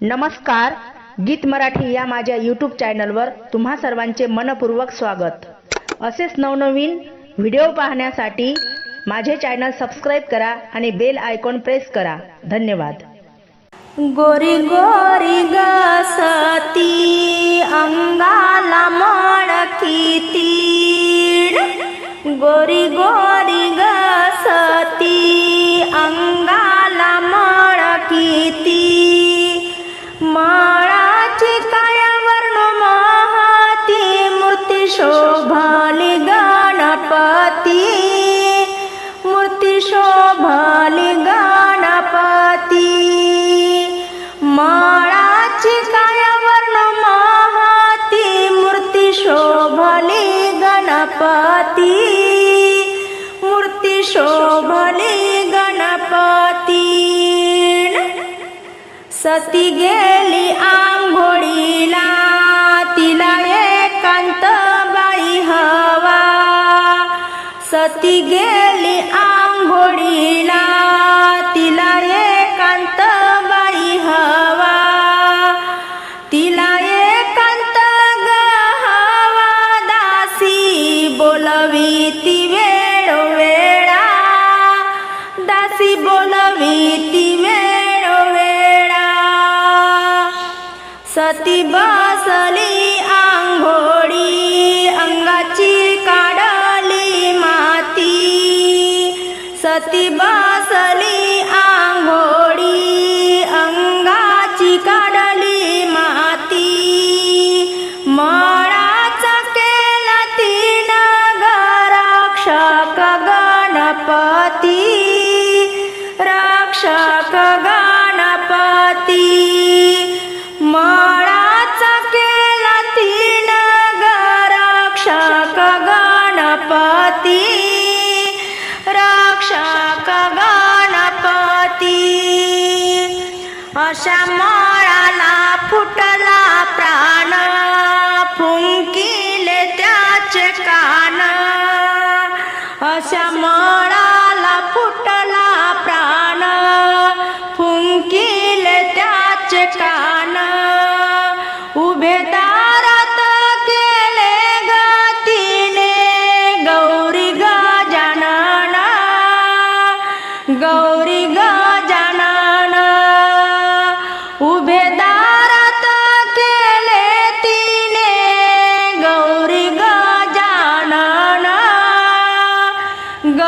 नमस्कार गीत मराठी या माझ्या यूट्यूब चॅनलवर तुम्हा सर्वांचे मनपूर्वक स्वागत. असेच नवनवीन व्हिडिओ पाहण्यासाठी माझे चॅनल सबस्क्राईब करा आणि बेल आयकॉन प्रेस करा. धन्यवाद. गोरी गोरी गसती अंगाला मळकी तीड गोरी गोरी शोभली गणपती सती गेली आंघोळीला तिला एकांत बाई हवा. सती गेली आंघोळीला तिला एकांत बाई हवा. तिला एकांत ग हवा दासी बोलवी ती सती बसली आंघोळी अंगाची काढली माती. सती बसली आंघोळी अंगाची काढली माती. मळाचा केला तीन गराक्षक गणपती? रक्षक अशा मळाला फुटला प्राण. फुंकिले त्याचे कान.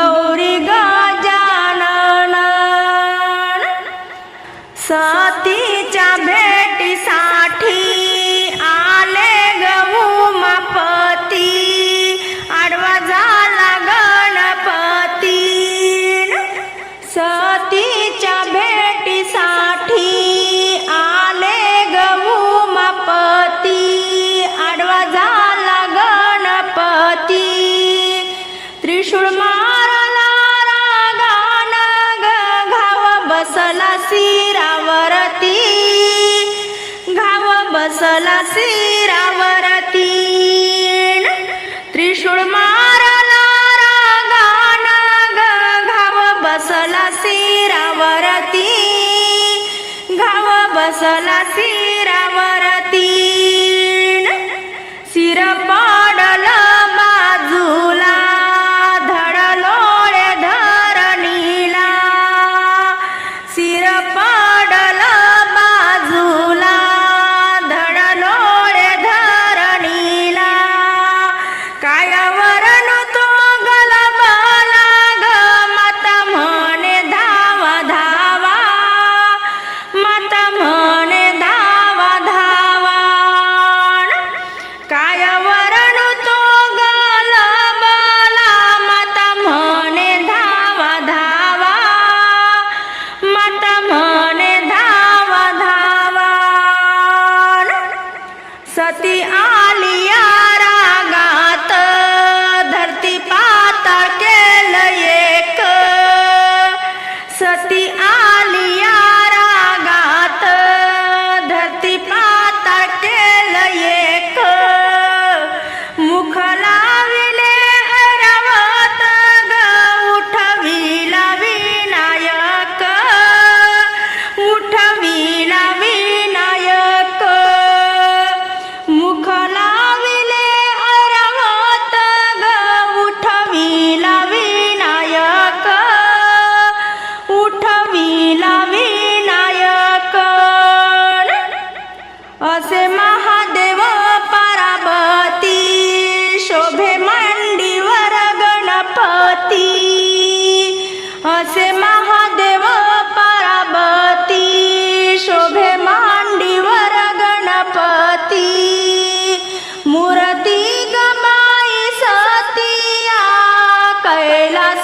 গৌরী গজানন। সতী চাভে घाव बसला সাথে আ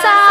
사